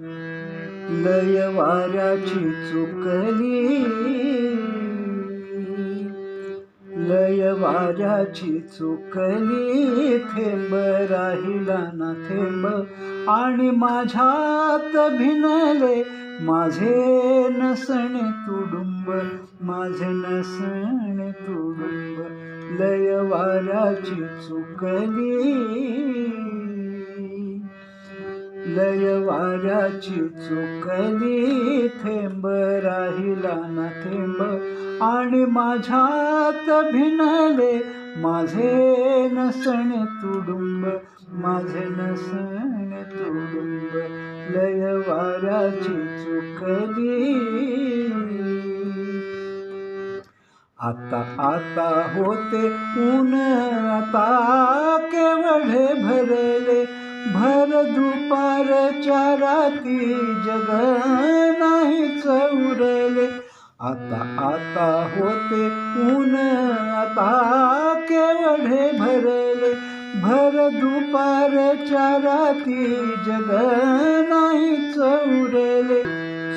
लय वाऱ्याची चुकली. लय वाऱ्याची चुकली. थेंब राहिला ना थेंब. आणि माझ्यात भिनले माझे नसणे तुडुंब. माझे नसणे तुडुंब. लय वाऱ्याची चुकली. लय वाऱ्याची चुकली थेंब राहिला ना थेंब. आणि माझ्यात भिनले माझे नसणे तुडुंब माझे नसणे तुडुंब. लय वाऱ्याची चुकली. आता आता होते ऊन आता केवढे भरले. भर दुपारच्या राती जग नाही चौरले. आता आता होते ऊन आता केवढे भरले. भर दुपारच्या राती जग नाही चौरले.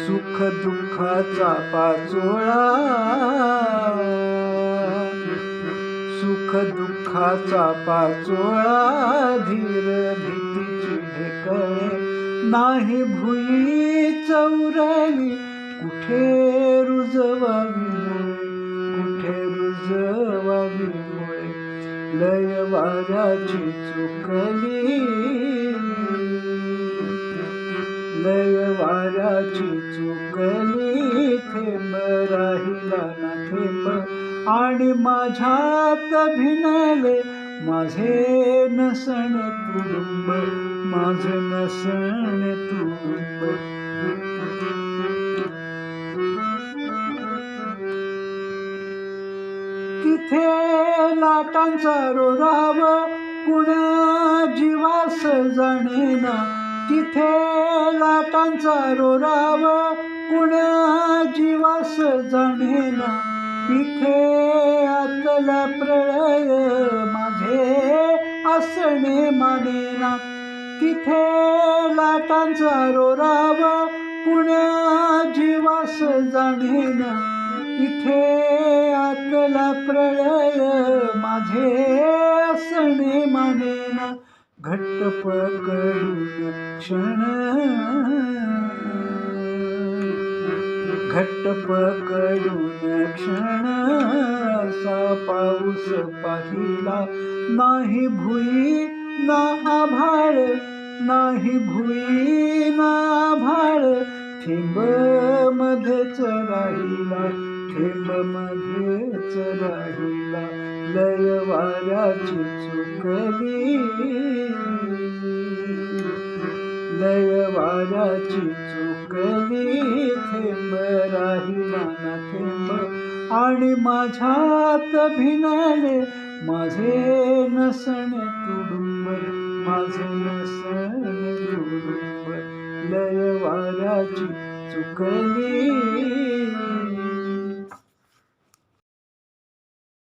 सुख दुःखाचा पाचोळा. सुख दुःखाचा पाचोळा धीर. नाही भुई चौरली कुठे रुजवावी कुठे रुजवावी मुळे लय वाऱ्याची चुकली. लय वाऱ्याची चुकली थेंब राहिला ना थेंब. आणि माझ्यात भिनले माझे नसण कुटुंब माझे नसण कुटुंब. तिथे लाटांचा रोराव कुण्या जीवास जाणेना. तिथे लाटांचा रोराव कुण्या जीवास जाणेना. तिथे आतला प्रळय माझा असणे मानेना तिथे लाटांचा रोराव पुण्या जीवास जाणेना. इथे आतला प्रळय माझे असणे मानेना. घट्ट पकडून क्षण. घट्ट पकडून क्षण असा पाऊस पाहिला. नाही भुई ना आभाळ नाही भुई ना आभाळ थेंब मध्येच राहिला थेंब मध्येच राहिला. लय वाऱ्याची चुकली लय वाऱ्याची चुकली थेंब आणि माझ्यात भिनले माझे नसणे तुडुंब माझे नसणे तुडुंब लयवाराची चुकली.